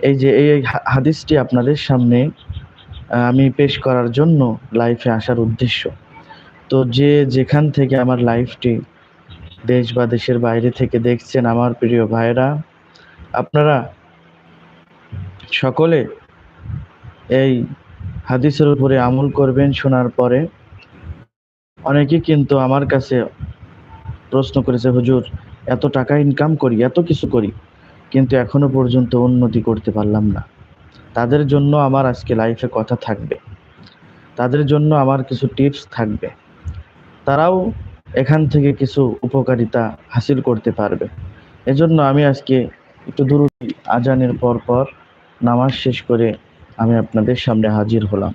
এই যে, এই হাদিসটি আপনাদের সামনে আমি পেশ করার জন্য লাইফে আসার উদ্দেশ্য। তো যে যেখান থেকে আমার লাইফটি দেশ বা দেশের বাইরে থেকে দেখছেন আমার প্রিয় ভাইরা আপনারা সকলে এই হাদিসের উপরে আমল করবেন শোনার পরে, অনেকে কিন্তু আমার কাছে প্রশ্ন করেছে, হুজুর, এত টাকা ইনকাম করি, এত কিছু করি। কিন্তু এখনও পর্যন্ত উন্নতি করতে পারলাম না। তাদের জন্য আমার আজকে লাইফে কথা থাকবে। তাদের জন্য আমার কিছু টিপস থাকবে। তারাও এখান থেকে কিছু উপকারিতা হাসিল করতে পারবে। এজন্য আমি আজকে একটু দূর আজানের পর পর নামাজ শেষ করে আমি আপনাদের সামনে হাজির হলাম।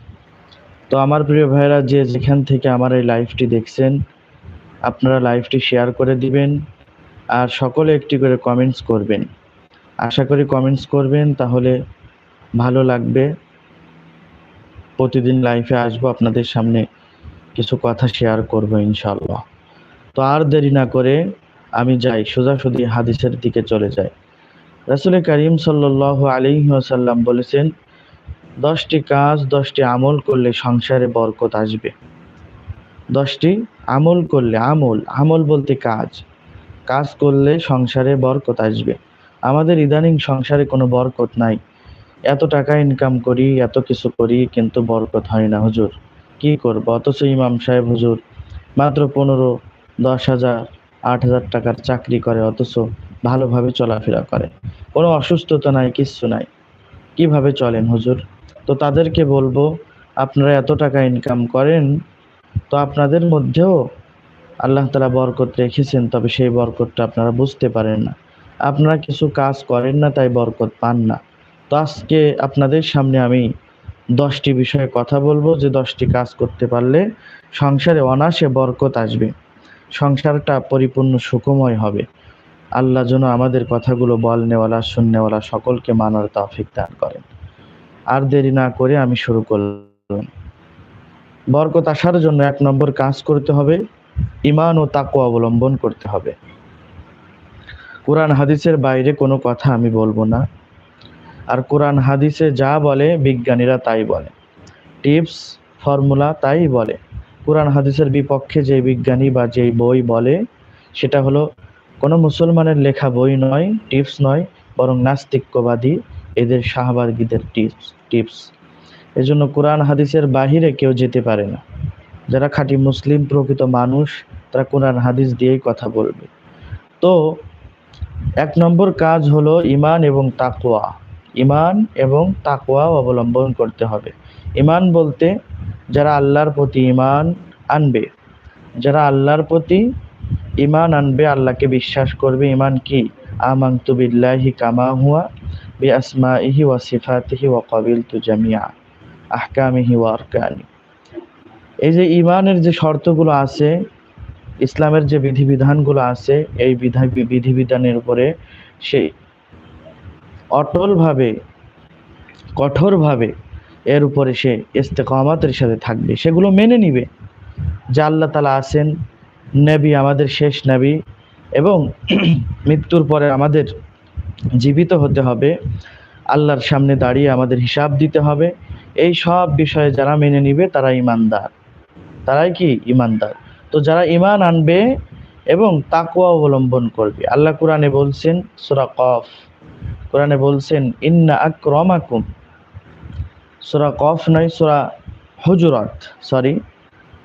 তো আমার প্রিয় ভাইরা যে যেখান থেকে আমার এই লাইভটি দেখছেন, আপনারা লাইভটি শেয়ার করে দিবেন আর সকলে একটি করে কমেন্টস করবেন। আশা করি কমেন্টস করবেন, তাহলে ভালো লাগবে। প্রতিদিন লাইভে আসব, আপনাদের সামনে কিছু কথা শেয়ার করব ইনশাল্লাহ তো আর দেরি না করে আমি যাই, সোজাসুজি হাদিসের দিকে চলে যাই। রাসুল করিম সাল্লাহ আলী আসাল্লাম বলেছেন, দশটি কাজ, দশটি আমল করলে সংসারে বরকত আসবে। দশটি আমল করলে, আমল আমল বলতে কাজ। কাজ করলে সংসারে বরকত আসবে। আমাদের ইদানিং সংসারে কোনো বরকত নাই। এত টাকা ইনকাম করি, এত কিছু করি, কিন্তু বরকত হয় না, হুজুর। কি করব? অথচ ইমাম সাহেব, হুজুর, মাত্র পনেরো, দশ হাজার, আট হাজার টাকার চাকরি করে, অথচ ভালোভাবে চলাফেরা করে। কোনো অসুস্থতা নাই, কিচ্ছু নাই। কীভাবে চলেন, হুজুর? তো তাদেরকে বলব, আপনারা এত টাকা ইনকাম করেন, তো আপনাদের মধ্যেও আল্লাহ তালা বরকত রেখেছেন, তবে সেই বরকতটা আপনারা বুঝতে পারেন না। আপনারা কিছু কাজ করেন না, তাই বরকত পান না। তো আজকে আপনাদের সামনে আমি দশটি বিষয়ে কথা বলব, যে দশটি কাজ করতে পারলে সংসারে অনাসে বরকত আসবে। সংসারটা পরিপূর্ণ সুখময় হবে। আল্লাহ যেন আমাদের কথাগুলো বলনেওয়ালা শুননেওয়ালা সকলকে মানার তৌফিক দান করেন। আর দেরি না করে আমি শুরু করলাম। বরকত আসার জন্য এক নম্বর কাজ করতে হবে ইমান ও তাকু অবলম্বন করতে হবে। কোরআন হাদিসের বাইরে কোনো কথা আমি বলব না। আর কোরআন হাদিসে যা বলে, বিজ্ঞানীরা তাই বলে। টিপস, ফর্মুলা তাই বলে। কোরআন হাদিসের বিপক্ষে যে বিজ্ঞানী বা যেই বই বলে, সেটা হলো কোনো মুসলমানের লেখা বই নয়, টিপস নয়, বরং নাস্তিক্যবাদী, এদের শাহবাগীদের টিপস টিপস। এজন্য কোরআন হাদিসের বাহিরে কেউ যেতে পারে না। যারা খাঁটি মুসলিম প্রকৃত মানুষ, তারা কোরআন হাদিস দিয়েই কথা বলবে। তো এক নম্বর কাজ হলো ইমান এবং তাকুয়া ইমান এবং তাকওয়া অবলম্বন করতে হবে। ইমান বলতে যারা আল্লাহর প্রতি ইমান আনবে, যারা আল্লাহর প্রতি ইমান আনবে, আল্লাহকে বিশ্বাস করবে। ইমান কি? আমান্তু বিল্লাহি কামা হুয়া বি আসমাইহি ওয়া সিফাতিহি ওয়া কাবিলতু জামিয়া আহকামিহি ওয়া আরকানি। এই যে ইমানের যে শর্তগুলো আছে ইসলামের যে বিধিবিধানগুলো আছে, এই বিধা বিধিবিধানের উপরে সে অটলভাবে, কঠোরভাবে এর উপরে সে ইস্তেকামাতের সাথে থাকবে। সেগুলো মেনে নিবে। যে আল্লাহ তালা আছেন, নবী আমাদের শেষ নবী এবং মৃত্যুর পরে আমাদের জীবিত হতে হবে। আল্লাহর সামনে দাঁড়িয়ে আমাদের হিসাব দিতে হবে। এই সব বিষয়ে যারা মেনে নিবে, তারা ইমানদার। তারাই কি? ইমানদার। তো যারা ইমান আনবে এবং তাকুয়া অবলম্বন করবে, আল্লাহ কোরআনে বলছেন, সুরা কফ, কোরআনে বলছেন, ইন্না আক্রমাকুম, সুরা কফ নয়, সুরা হজুরত সরি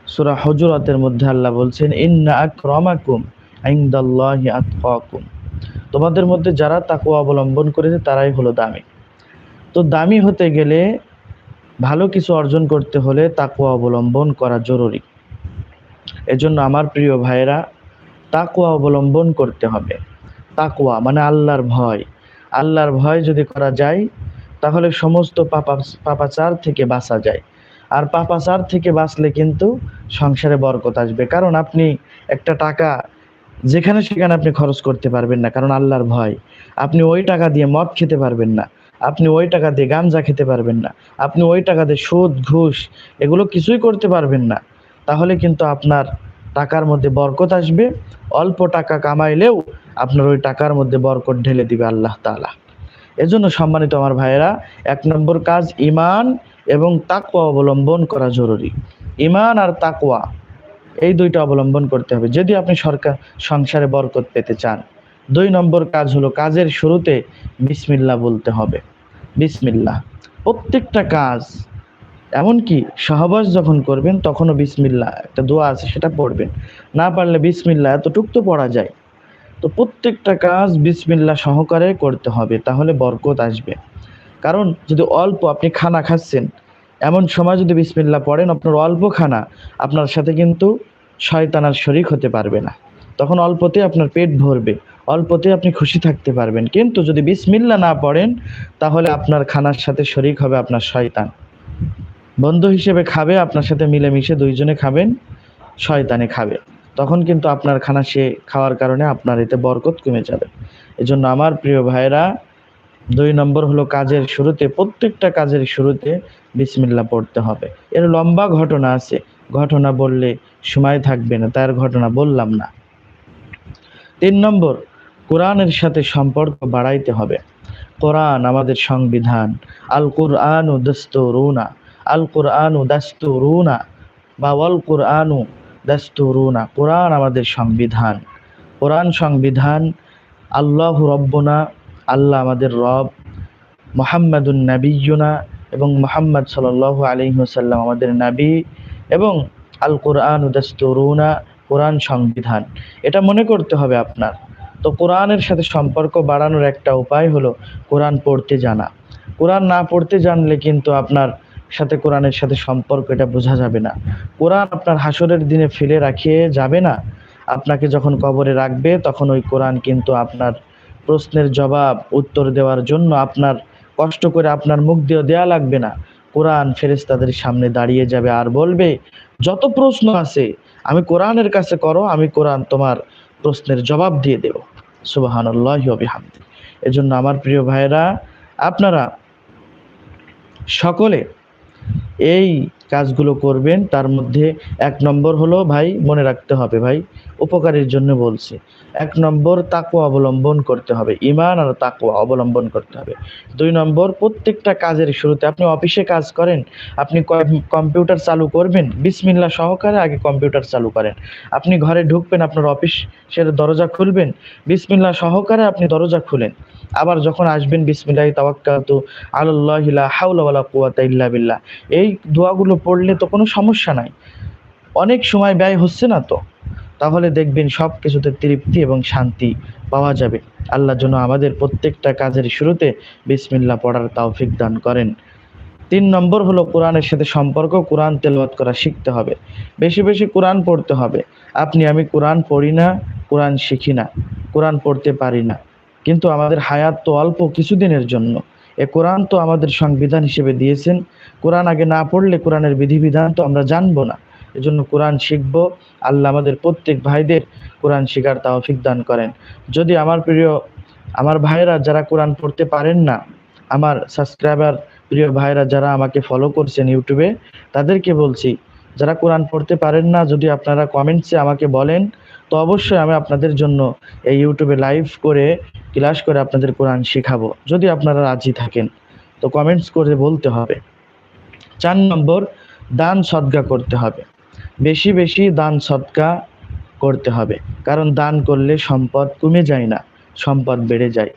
সুরা হজুরতের মধ্যে আল্লাহ বলছেন, ইন্না আক্রমাকুম ইনদাল্লাহি আতকাকুম, তোমাদের মধ্যে যারা তাকুয়া অবলম্বন করেছে তারাই হলো দামি। তো দামি হতে গেলে ভালো কিছু অর্জন করতে হলে তাকুয়া অবলম্বন করা জরুরি। এজন্য আমার প্রিয় ভাইয়েরা তাকুয়া অবলম্বন করতে হবে। তাকুয়া মানে আল্লাহর ভয়। আল্লাহর ভয় যদি করা যায়, তাহলে সমস্ত পাপা, পাপাচার থেকে বাঁচা যায়। আর পাপাচার থেকে বাঁচলে কিন্তু সংসারে বরকত আসবে। কারণ আপনি একটা টাকা যেখানে সেখানে আপনি খরচ করতে পারবেন না, কারণ আল্লাহর ভয়। আপনি ওই টাকা দিয়ে মদ খেতে পারবেন না। আপনি ওই টাকা দিয়ে গাঞ্জা খেতে পারবেন না। আপনি ওই টাকা দিয়ে সুদ, ঘুষ, এগুলো কিছুই করতে পারবেন না। তাহলে কিন্তু আপনার টাকার মধ্যে বরকত আসবে। অল্প টাকা কামাইলেও আপনার ওই টাকার মধ্যে বরকত ঢেলে দিবে আল্লাহ তাআলা। এজন্য সম্মানিত আমার ভাইয়েরা, এক নম্বর কাজ ইমান এবং তাকওয়া অবলম্বন করা জরুরি। ইমান আর তাকওয়া, এই দুইটা অবলম্বন করতে হবে। যদি আপনি সরকার, সংসারে বরকত পেতে চান, দুই নম্বর কাজ হলো কাজের শুরুতে বিসমিল্লা বলতে হবে। বিসমিল্লাহ। প্রত্যেকটা কাজ এমনকি সহবাস যখন করবেন, তখনও বিসমিল্লা একটা দোয়া আছে, সেটা পড়বেন। না পারলে বিসমিল্লাহ এতটুক তো পড়া যায়। তো প্রত্যেকটা কাজ বিসমিল্লা সহকারে করতে হবে, তাহলে বরকত আসবে। কারণ যদি অল্প আপনি খানা খাচ্ছেন, এমন সময় যদি বিসমিল্লা পড়েন, আপনার অল্প খানা, আপনার সাথে কিন্তু শয়তানার শরিক হতে পারবে না। তখন অল্পতে আপনার পেট ভরবে অল্পতে আপনি খুশি থাকতে পারবেন। কিন্তু যদি বিসমিল্লা না পড়েন, তাহলে আপনার খানার সাথে শরিক হবে আপনার শয়তান। বন্ধু হিসেবে খাবে, আপনার সাথে মিলেমিশে দুইজনে খাবেন, শয়তানে খাবে। তখন কিন্তু আপনার খানা সে খাওয়ার কারণে আপনার এতে বরকত কমে যাবে। এজন্য আমার প্রিয় ভাইরা দুই নম্বর হলো কাজের শুরুতে, প্রত্যেকটা কাজের শুরুতে বিসমিল্লা পড়তে হবে। এর লম্বা ঘটনা আছে। ঘটনা বললে সময় থাকবে না, তার ঘটনা বললাম না। তিন নম্বর, কোরআনের সাথে সম্পর্ক বাড়াইতে হবে। কোরআন আমাদের সংবিধান আল কোরআন ও দস্তরুনা। আল কোরআন দাস্তুরুনা বা ওয়াল কোরআনু দাস্তুরুনা। কোরআন আমাদের সংবিধান। কোরআন সংবিধান, আল্লাহ রব্বনা, আল্লাহ আমাদের রব, মোহাম্মদুন নাবিয়ুনা এবং মোহাম্মদ সাল আলহিহাসাল্লাম আমাদের নাবি এবং আল কোরআন উদাস্তরুনা কোরআন সংবিধান। এটা মনে করতে হবে আপনার। তো কোরআনের সাথে সম্পর্ক বাড়ানোর একটা উপায় হলো কোরআন পড়তে জানা। কোরআন না পড়তে জানলে কিন্তু আপনার সাথে কোরআনের সাথে সম্পর্ক, এটা বোঝা যাবে না। কোরআন আপনার হাসরের দিনে ফেলে রাখিয়ে যাবে না। আপনাকে যখন কবরে রাখবে, তখন ওই কোরআন কিন্তু আপনার প্রশ্নের জবাব, উত্তর দেওয়ার জন্য আপনার কষ্ট করে আপনার মুখ দিয়ে দেয়া লাগবে না। কোরআন ফেরেস্তাদের সামনে দাঁড়িয়ে যাবে আর বলবে, যত প্রশ্ন আছে, আমি কোরআনের কাছে করো, আমি কোরআন তোমার প্রশ্নের জবাব দিয়ে দেব। সুবাহান্লাহ এজন্য আমার প্রিয় ভাইরা আপনারা সকলে এই কাজগুলো করবেন, তার মধ্যে এক নম্বর হলো ভাই, মনে রাখতে হবে ভাই, উপকারের জন্য বলছি। এক নম্বর তাকুয়া অবলম্বন করতে হবে, ইমান আর তাকুয়া অবলম্বন করতে হবে। দুই নম্বর প্রত্যেকটা কাজের শুরুতে আপনি অফিসে কাজ করেন, আপনি কম্পিউটার চালু করবেন বিসমিল্লা সহকারে আগে কম্পিউটার চালু করেন। আপনি ঘরে ঢুকবেন, আপনার অফিসের দরজা খুলবেন বিসমিল্লা সহকারে আপনি দরজা খুলেন। আবার যখন আসবেন, বিসমিল্লাহ তাওয়াক্কাতু আল্লাহ হাউলা ওয়ালা কুওয়াতা ইল্লা বিল্লাহ। এই দোয়াগুলো পড়লে তো কোনো সমস্যা নাই। অনেক সময় ব্যয় হচ্ছে না তো। তাহলে দেখবেন সব কিছুতে তৃপ্তি এবং শান্তি পাওয়া যাবে। আল্লাহ যেন আমাদের প্রত্যেকটা কাজের শুরুতে বিসমিল্লা পড়ার তাওফিক দান করেন। তিন নম্বর হলো কোরআনের সাথে সম্পর্ক, কোরআন তেলওয়াত করা শিখতে হবে। বেশি বেশি কোরআন পড়তে হবে। আপনি আমি কোরআন পড়ি না, কোরআন শিখি না, কোরআন পড়তে পারি না। কিন্তু আমাদের হায়াত তো অল্প কিছুদিনের জন্য। এ কোরআন তো আমাদের সংবিধান হিসেবে দিয়েছেন। কোরআন আগে না পড়লে কোরআনের বিধিবিধান তো আমরা জানব না। এজন্য কোরআন শিখব। আল্লাহ আমাদের প্রত্যেক ভাইদের কোরআন শিখার তাওফিক দান করেন। যদি আমার প্রিয়, আমার ভাইরা যারা কোরআন পড়তে পারেন না, আমার সাবস্ক্রাইবার প্রিয় ভাইরা যারা আমাকে ফলো করছেন ইউটিউবে, তাদেরকে বলছি, যারা কোরআন পড়তে পারেন না, যদি আপনারা কমেন্টসে আমাকে বলেন, তো অবশ্যই আমি আপনাদের জন্য এই ইউটিউবে লাইভ করে ক্লাস করে আপনাদের কোরআন শেখাবো। যদি আপনারা রাজি থাকেন, তো কমেন্টস করে বলতে হবে। চার নম্বর, দান সদ্গা করতে হবে। বেশি বেশি দান সদ্গা করতে হবে। কারণ দান করলে সম্পদ কমে যায় না, সম্পদ বেড়ে যায়।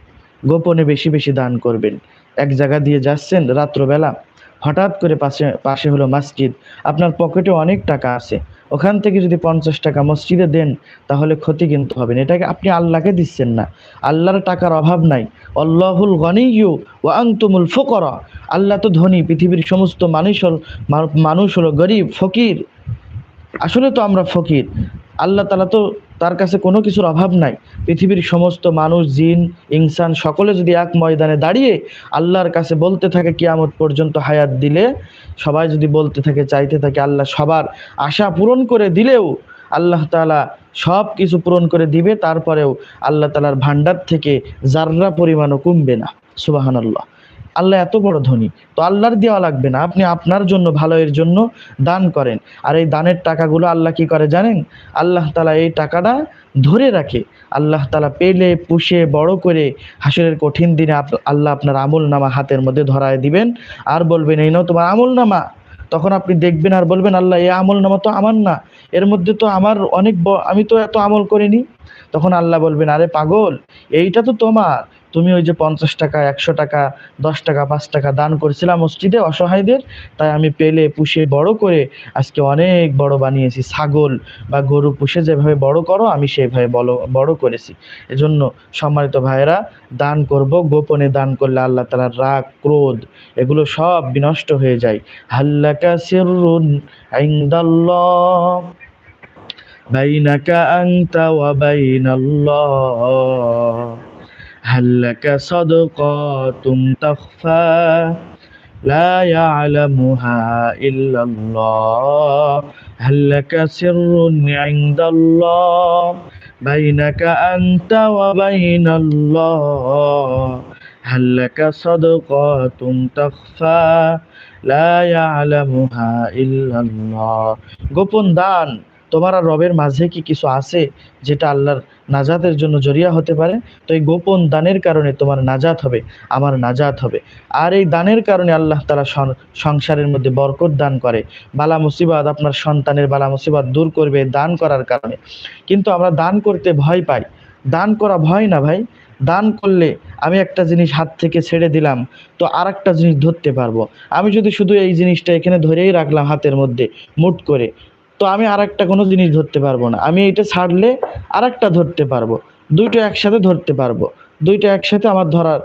গোপনে বেশি বেশি দান করবেন। এক জায়গা দিয়ে যাচ্ছেন রাত্রবেলা হঠাৎ করে পাশে পাশে হলো মসজিদ। আপনার পকেটে অনেক টাকা আছে। ওখান থেকে যদি পঞ্চাশ টাকা মসজিদে দেন, তাহলে ক্ষতি কিন্তু হবে না। এটাকে আপনি আল্লাহকে দিচ্ছেন না। আল্লাহর টাকার অভাব নাই। অল্লাহুল গনিয়ু ও আংতুমুল ফকরা। আল্লাহ তো ধনী, পৃথিবীর সমস্ত মানুষ হল, মানুষ হলো গরিব, ফকির। আসলে তো আমরা ফকির। আল্লাহ তালা তো তার কাছে কোনো কিছুর অভাব নাই। পৃথিবীর সমস্ত মানুষ, জিন, ইনসান সকলে যদি এক ময়দানে দাঁড়িয়ে আল্লাহর কাছে বলতে থাকে কিয়ামত পর্যন্ত হায়াত দিলে, সবাই যদি বলতে থাকে, চাইতে থাকে আল্লাহ সবার আশা পূরণ করে দিলেও আল্লাহ তালা সব কিছু পূরণ করে দিবে, তারপরেও আল্লাহ তালার ভান্ডার থেকে জাররা পরিমাণও কমবে না। সুবাহান আল্লাহ আল্লাহ এত বড় ধনী। তো আল্লাহর দেওয়া লাগবে না। আপনি আপনার জন্য ভালো এর জন্য দান করেন। আর এই দানের টাকাগুলো আল্লাহ কি করে জানেন? আল্লাহ তালা এই টাকাটা ধরে রাখে। আল্লাহ তালা পেলে, পুষে, বড় করে হাসরের কঠিন দিনে আল্লাহ আপনার আমল নামা হাতের মধ্যে ধরায় দিবেন। আর বলবেন, এই নাও তোমার আমল নামা তখন আপনি দেখবেন আর বলবেন, আল্লাহ, এই আমল নামা তো আমার না। এর মধ্যে তো আমার অনেক আমি তো এত আমল করিনি। তখন আল্লাহ বলবেন, আরে পাগল, এইটা তো তোমার। তুমি ওই যে পঞ্চাশ টাকা, একশো টাকা, দশ টাকা, পাঁচ টাকা দান করেছিলাম মসজিদে অসহায়দের, তাই আমি পেলে পুষে বড় করে আজকে অনেক বড় বানিয়েছি। ছাগল বা গরু পুষে যেভাবে বড় করো, আমি সেভাবে বড় বড় করেছি। এজন্য সম্মানিত ভাইয়েরা, দান করব, গোপনে দান করলে আল্লাহ তালার রাগ, ক্রোধ, এগুলো সব বিনষ্ট হয়ে যায়। হাল্লাকা ইনদাল্লাহ বাইনাকা আনতা ওয়া বাইনাল্লাহ। হাল্লাকা সাদকাতুম তাখফা لا يعلمها إلا الله هل لك سر عند الله بينك أنت وبين الله هل لك صدقات تخفى لا يعلمها إلا الله গোপন দান তোমার আর রবের মাঝে কি কিছু আছে যেটা আল্লাহর নাজাতের জন্য জরিয়া হতে পারে? তো এই গোপন দানের কারণে তোমার নাজাত হবে, আমার নাজাত হবে। আর এই দানের কারণে আল্লাহ তালা সংসারের মধ্যে বরকত দান করে। বালা মুসিবাদ আপনার সন্তানের বালা মুসিবাদ দূর করবে দান করার কারণে। কিন্তু আমরা দান করতে ভয় পাই। দান করা ভয় না ভাই। দান করলে আমি একটা জিনিস হাত থেকে ছেড়ে দিলাম, তো আর একটা জিনিস ধরতে পারব। আমি যদি শুধু এই জিনিসটা এখানে ধরেই রাখলাম হাতের মধ্যে মুট করে তো আমি আর একটা কোনো জিনিস ধরতে পারব না। আমি এটা ছাড়লে আর একটা ধরতে পারব। দুইটা একসাথে ধরতে পারব। দুইটা একসাথে আমার ধরার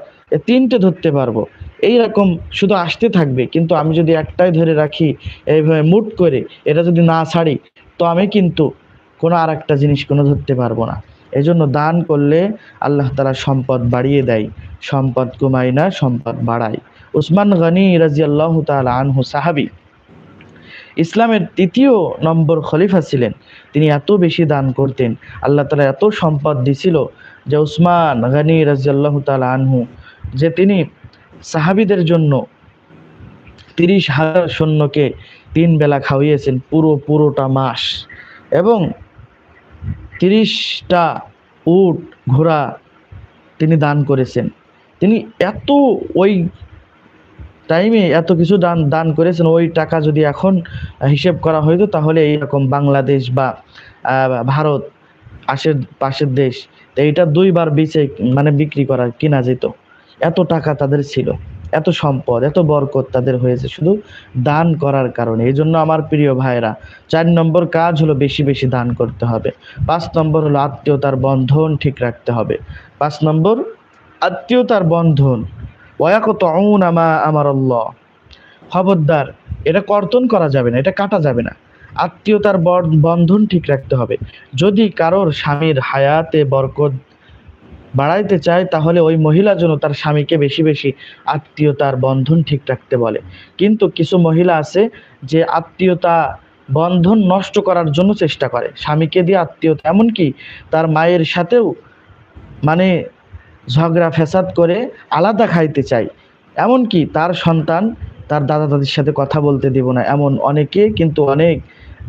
তিনটে ধরতে পারব। এইরকম শুধু আসতে থাকবে। কিন্তু আমি যদি একটাই ধরে রাখি, এইভাবে মুট করে এটা যদি না ছাড়ি, তো আমি কিন্তু কোনো আর একটা জিনিস কোনো ধরতে পারব না। এজন্য দান করলে আল্লাহ তালা সম্পদ বাড়িয়ে দেয়। সম্পদ কমায় না, সম্পদ বাড়ায়। উসমান গনি রাজি আল্লাহ তাল আনহু সাহাবি ইসলামের তৃতীয় নম্বর খলিফা ছিলেন। তিনি এত বেশি দান করতেন, আল্লাহ তালা এত সম্পদ দিছিল যে উসমান গানি রাজিয়াল্লাহ তালা আনহু, যে তিনি সাহাবিদের জন্য তিরিশ হাজার সৈন্যকে তিন বেলা খাওয়িয়েছেন পুরো পুরোটা মাস। এবং তিরিশটা উট ঘোড়া তিনি দান করেছেন। তিনি এত ওই টাইমে এত কিছু দান দান করেছেন, ওই টাকা যদি এখন হিসেব করা হইতো, তাহলে এইরকম বাংলাদেশ বা ভারত আশের পাশের দেশ এইটা দুইবার বেচে মানে বিক্রি করা, কিনা যেত। এত টাকা তাদের ছিল, এত সম্পদ, এত বরকত তাদের হয়েছে, শুধু দান করার কারণে। এই জন্য আমার প্রিয় ভাইরা চার নম্বর কাজ হলো বেশি বেশি দান করতে হবে। পাঁচ নম্বর হলো আত্মীয়তার বন্ধন ঠিক রাখতে হবে। পাঁচ নম্বর, আত্মীয়তার বন্ধন। আমার খবরদার, এটা কর্তন করা যাবে না, এটা কাটা যাবে না। আত্মীয়তার বন্ধন ঠিক রাখতে হবে। যদি কারোর স্বামীর হায়াতে বরকত বাড়াইতে চায়, তাহলে ওই মহিলা যেন তার স্বামীকে বেশি বেশি আত্মীয়তার বন্ধন ঠিক রাখতে বলে। কিন্তু কিছু মহিলা আছে যে আত্মীয়তা বন্ধন নষ্ট করার জন্য চেষ্টা করে। স্বামীকে দিয়ে আত্মীয়তা, এমনকি তার মায়ের সাথেও মানে ঝগড়া, ফ্যাসাদ করে আলাদা খাইতে চাই। এমনকি তার সন্তান তার দাদা দাদির সাথে কথা বলতে দেব না। এমন অনেকে কিন্তু অনেক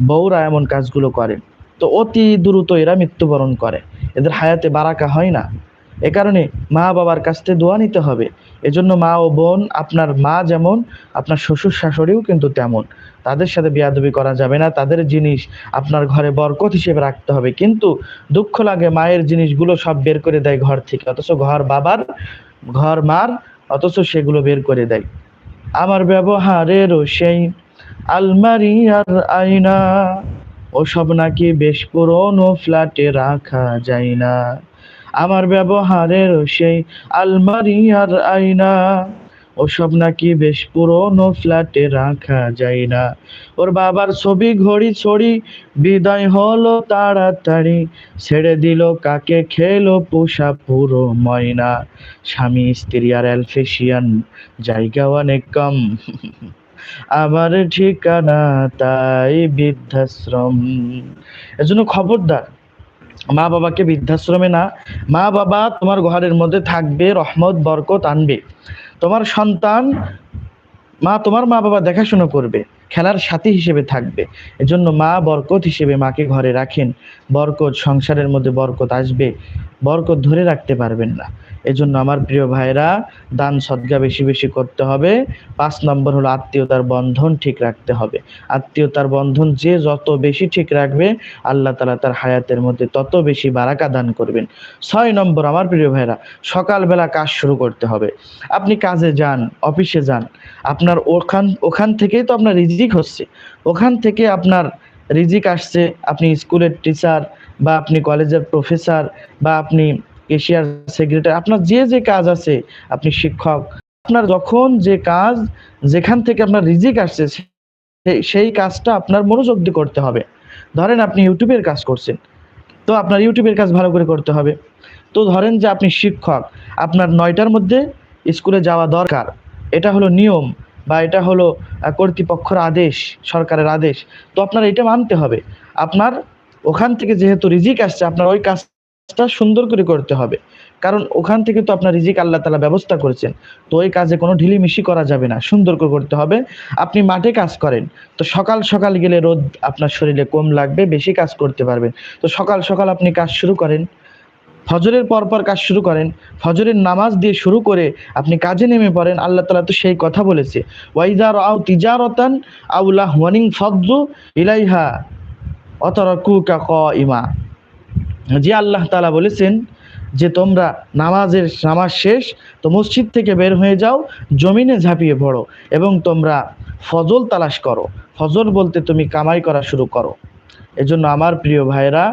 বউরা এমন কাজগুলো করে। তো অতি দ্রুত এরা মৃত্যুবরণ করে। এদের হায়াতে বারাকা হয় না। এ কারণে মা বাবার কাছ থেকে দোয়া নিতে হবে। এজন্য মা ও বোন, আপনার মা যেমন, আপনার শ্বশুর শাশুড়িও কিন্তু তেমন। তাদের সাথে বেয়াদবি করা যাবে না। তাদের জিনিস আপনার ঘরে বরকত হিসেবে রাখতে হবে। কিন্তু দুঃখ লাগে মায়ের জিনিসগুলো সব বের করে দেয় ঘর থেকে। অথচ ঘর বাবার, ঘর মার, অথচ সেগুলো বের করে দেয়। আমার ব্যবহারেরও সেই আলমারি আর আয়না, ওসব নাকি বেশ পুরনো ফ্ল্যাটে রাখা যায় না। আমার ব্যবহারের সেই আলমারি আর আয়না ওসব নাকি বেশ পুরনো ফ্ল্যাটে রাখা যায় না। ওর বাবার ছবি ঘড়ি ছড়ি, বিদায় হলো তাড়াতাড়ি, ছেড়ে দিল কাকে খেলো পোষা পুরো ময়না। স্বামী, স্ত্রী আর অ্যালফেশিয়ান, জায়গা অনেক কম। আমার ঠিকানা তাই বৃদ্ধাশ্রম। এজন্য খবরদার, মা বাবাকে বৃদ্ধাশ্রমে না, মা বাবা তোমার ঘরের মধ্যে থাকবে, রহমত, বরকত আনবে। তোমার সন্তান মা তোমার মা বাবা দেখাশোনা করবে। খেলার সাথী হিসেবে থাকবে। এজন্য মা বরকত হিসেবে মাকে ঘরে রাখেন। বরকত সংসারের মধ্যে বরকত আসবে। বরকত ধরে রাখতে পারবেন না। এজন্য আমার প্রিয় ভাইরা দান সদ্গা বেশি বেশি করতে হবে। পাঁচ নম্বর হলো আত্মীয়তার বন্ধন ঠিক রাখতে হবে। আত্মীয়তার বন্ধন যে যত বেশি ঠিক রাখবে, আল্লাহ তালা তার হায়াতের মধ্যে তত বেশি বারাকা দান করবেন। ছয় নম্বর আমার প্রিয় ভাইরা সকালবেলা কাজ শুরু করতে হবে। আপনি কাজে যান, অফিসে যান। আপনার ওখান ওখান থেকেই তো আপনার রিজিক হচ্ছে। ওখান থেকে আপনার রিজিক আসছে, আপনি স্কুলের টিচার বা আপনি কলেজের প্রফেসর বা আপনি এশিয়ার সেক্রেটারি, আপনার যে যে কাজ আছে, আপনি শিক্ষক, আপনার যখন যে কাজ যেখান থেকে আপনার রিজিক আসছে সেই- সেই কাজটা আপনার মনোযোগ দিয়ে করতে হবে। ধরেন আপনি ইউটিউবের কাজ করছেন, তো আপনার ইউটিউবের কাজ ভালো করে করতে হবে। তো ধরেন যে আপনি শিক্ষক, আপনার নয়টার মধ্যে স্কুলে যাওয়া দরকার, এটা হলো নিয়ম। বা এটা হলো কর্তৃপক্ষর আদেশ, সরকারের আদেশ। তো আপনার এটা মানতে হবে। আপনার ওখান থেকে যেহেতু রিজিক আসছে, আপনার ওই কাজটা সুন্দর করে করতে হবে। কারণ ওখান থেকে তো আপনার রিজিক আল্লাহ তালা ব্যবস্থা করেছেন। তো ওই কাজে কোনো ঢিলিমিশি করা যাবে না। সুন্দর করে করতে হবে। আপনি মাঠে কাজ করেন। তো সকাল সকাল গেলে রোদ আপনার শরীরে কম লাগবে, বেশি কাজ করতে পারবেন। তো সকাল সকাল আপনি কাজ শুরু করেন। ফজরের পর পর কাজ শুরু করেন। ফজরের নামাজ দিয়ে শুরু করে আপনি কাজে নেমে পড়েন। আল্লাহ তালা তো সেই কথা বলেছে। ওয়াইদার আউ তিজারতান আউলাহ ওয়ানিং ফদ্দু ইলাইহা অতরকুকা ক ইমা যে আল্লাহ তালা বলেছেন যে তোমরা নামাজের নামাজ শেষ, তো মসজিদ থেকে বের হয়ে যাও, জমিনে ঝাঁপিয়ে পড়ো এবং তোমরা ফজল তালাশ করো। ফজল বলতে তুমি কামাই করা শুরু করো। এজন্য আমার প্রিয় ভাইরা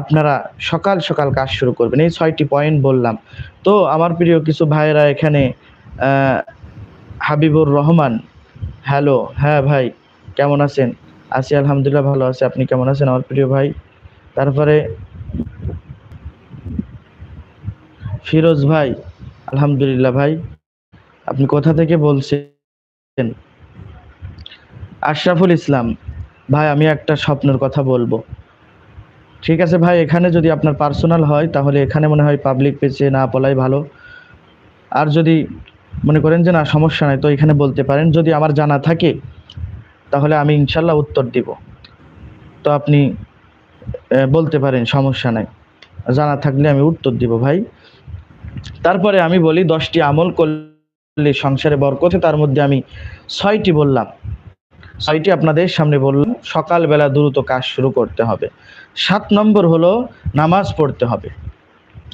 আপনারা সকাল সকাল কাজ শুরু করবেন। এই ছয়টি পয়েন্ট বললাম। তো আমার প্রিয় কিছু ভাইরা এখানে হাবিবুর রহমান হ্যালো হ্যাঁ ভাই, কেমন আছেন? আছি আলহামদুলিল্লাহ, ভালো আছি। আপনি কেমন আছেন আমার প্রিয় ভাই? তারপরে ফিরোজ ভাই, আলহামদুলিল্লাহ ভাই, আপনি কোথা থেকে বলছেন? আশরাফুল ইসলাম, ভাই, আমি একটা স্বপ্নের কথা বলব। ঠিক আছে ভাই, এখানে যদি আপনার পার্সোনাল হয়, তাহলে এখানে মনে হয় পাবলিক পেজে না বলাই ভালো। আর যদি মনে করেন যে না, সমস্যা নাই, তো এখানে বলতে পারেন। যদি আমার জানা থাকে, তাহলে আমি ইনশাল্লাহ উত্তর দিব। তো আপনি বলতে পারেন সমস্যা নাই। জানা থাকলে আমি উত্তর দিব ভাই। তারপরে আমি বলি, দশটি আমল করলে সংসারে বরকতে, তার মধ্যে আমি ছয়টি বললাম। ছয়টি আপনাদের সামনে বললাম সকালবেলা দ্রুত কাজ শুরু করতে হবে। সাত নম্বর হলো নামাজ পড়তে হবে।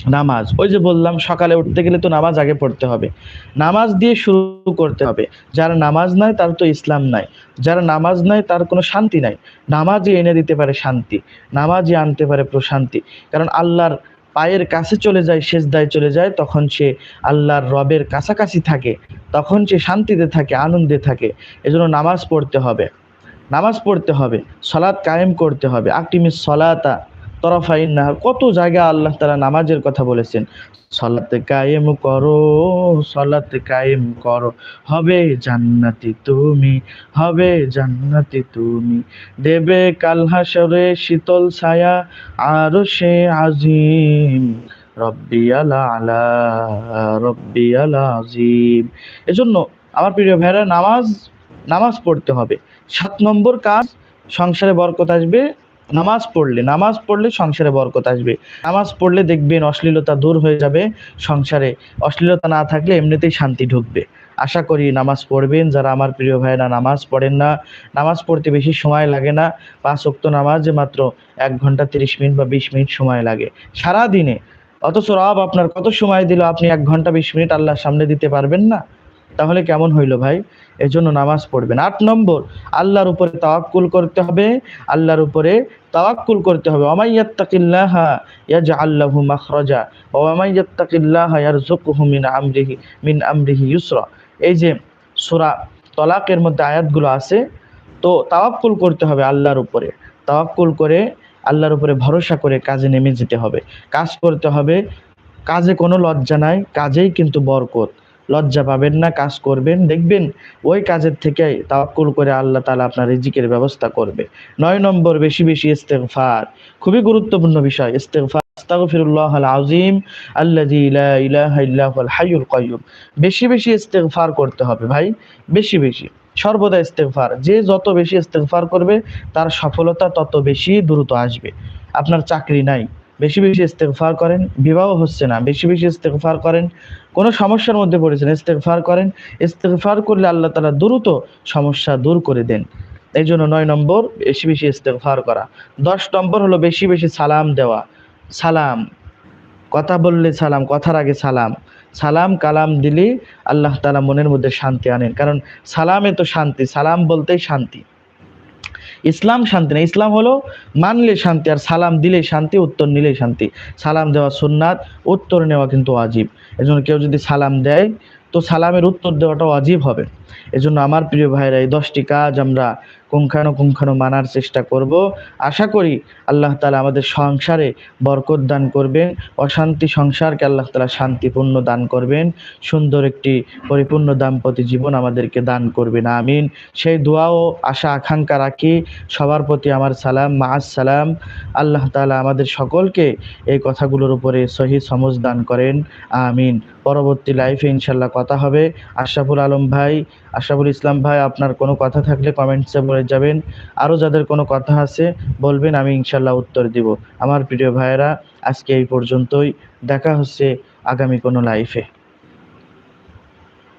নামাজ, ওই যে বললাম, সকালে উঠতে গেলে তো নামাজ আগে পড়তে হবে। নামাজ দিয়ে শুরু করতে হবে। যার নামাজ নাই, তার তো ইসলাম নাই। যার নামাজ নাই, তার কোনো শান্তি নাই। নামাজই এনে দিতে পারে শান্তি, নামাজই আনতে পারে প্রশান্তি। কারণ আল্লাহর পায়ের কাছে চলে যায়, সেজদায় চলে যায়, তখন সে আল্লাহর রবের কাছাকাছি থাকে, তখন সে শান্তিতে থাকে, আনন্দে থাকে। এজন্য নামাজ পড়তে হবে। নামাজ পড়তে হবে, সলাৎ কায়েম করতে হবে। আকিমিস সলাতা তরফাইন না, কত জায়গা আল্লাহ তারা নামাজের কথা বলেছেন। সলাতে কায়েম করো, সলাতে কায়েম করো। হবে জান্নাতি তুমি, হবে জান্নাতি তুমি। দেবে কাল হাসরে শীতল ছায়া, আরও সে আজিম, রব্বি আলা আলা, রব্বি আলা আজিম। এজন্য আমার প্রিয় ভাইরা নামাজ নামাজ পড়তে হবে। সাত নম্বর কাজ, সংসারে বরকত আসবে নামাজ পড়লে নামাজ পড়লে সংসারে বরকত আসবে। নামাজ পড়লে দেখবেন অশ্লীলতা দূর হয়ে যাবে সংসারে। অশ্লীলতা না থাকলে এমনিতেই শান্তি ঢুকবে। আশা করি নামাজ পড়বেন। যারা আমার প্রিয় ভাইরা নামাজ পড়েন না। নামাজ পড়তে বেশি সময় লাগে না। পাঁচ ওয়াক্ত নামাজে মাত্র এক ঘণ্টা তিরিশ মিনিট বা বিশ মিনিট সময় লাগে। সারা দিনে অথচ রব আপনার কত সময় দিল আপনি এক ঘণ্টা, বিশ মিনিট আল্লাহর সামনে দিতে পারবেন না? তাহলে কেমন হইল ভাই? এজন্য নামাজ পড়বেন। আট নম্বর, আল্লাহর উপরে তাওয়াক্কুল করতে হবে। আল্লাহর উপরে তাওয়াক্কুল করতে হবে। আমরিহি, মিন আমরিহি এই যে সূরা তলাকের মধ্যে আয়াতগুলো আছে, তো তাওয়াক্কুল করতে হবে আল্লাহর উপরে। তাওয়াক্কুল করে আল্লাহর উপরে ভরসা করে কাজে নেমে যেতে হবে। কাজ করতে হবে। কাজে কোনো লজ্জা নাই, কাজেই কিন্তু বরকত। লজ্জা পাবেন না, কাজ করবেন। দেখবেন ওই কাজের থেকে তাওয়াক্কুল করে আল্লাহ তালা আপনার রিজিকের ব্যবস্থা করবে। নয় নম্বর, বেশি বেশি ইস্তেগফার। খুবই গুরুত্বপূর্ণ বিষয়, ইস্তেগফার। আস্তাগফিরুল্লাহ আল আযীম আল্লাযী লা ইলাহা ইল্লা হুয়াল হাইয়ুল কাইয়্যুম বেশি বেশি ইস্তেগফার করতে হবে ভাই, বেশি বেশি। সর্বদা ইস্তেগফার। যে যত বেশি ইস্তেগফার করবে, তার সফলতা তত বেশি দ্রুত আসবে। আপনার চাকরি নাই বেশি বেশি ইস্তেগফার করেন, বিবাহ হচ্ছে না, বেশি বেশি ইস্তেগফার করেন, কোনো সমস্যার মধ্যে পড়েছেন, ইস্তেগফার করেন, ইস্তেগফার করলে আল্লাহ তাআলা দ্রুত সমস্যা দূর করে দেন। এই জন্য নয় নম্বর, বেশি বেশি ইস্তেগফার করা। দশ নম্বর হলো বেশি বেশি সালাম দেওয়া। সালাম, কথা বললে সালাম, কথার আগে সালাম। সালাম, কালাম দিলে আল্লাহ তালা মনের মধ্যে শান্তি আনেন। কারণ সালামে তো শান্তি, সালাম বলতেই শান্তি। ইসলাম শান্তি না, ইসলাম হলো মানলে শান্তি আর সালাম দিলে শান্তি, উত্তর নিলে শান্তি। সালাম দেওয়া সুন্নাত, উত্তর নেওয়া কিন্তু আজীব এজন্য কেউ যদি সালাম দেয়, তো সালামের উত্তর দেওয়াটাও আজীব হবে। এজন্য আমার প্রিয় ভাইরা, এই দশটি কাজ আমরা পুঙ্খানুপুঙ্খানু মানার চেষ্টা করব। আশা করি আল্লাহ তালা আমাদের সংসারে বরকত দান করবেন, অশান্তি সংসারকে আল্লাহ তালা শান্তিপূর্ণ দান করবেন, সুন্দর একটি পরিপূর্ণ দাম্পত্য জীবন আমাদেরকে দান করবেন, আমিন। সেই দোয়া ও আশা, আকাঙ্ক্ষা রাখি, সবার প্রতি আমার সালাম মাস সালাম। আল্লাহ তালা আমাদের সকলকে এই কথাগুলোর উপরে সহি সমজ দান করেন, আমিন। পরবর্তী লাইফে ইনশাল্লাহ কথা হবে। আশরাফুল আলম ভাই, আশরাফুল ইসলাম ভাই, আপনার কোনো কথা থাকলে কমেন্টসে বলে যাবেন। আরও যাদের কোনো কথা আছে বলবেন, আমি ইনশাল্লাহ উত্তর দিব। আমার প্রিয় ভাইয়েরা, আজকে এই পর্যন্তই। দেখা হচ্ছে আগামী কোনো লাইফে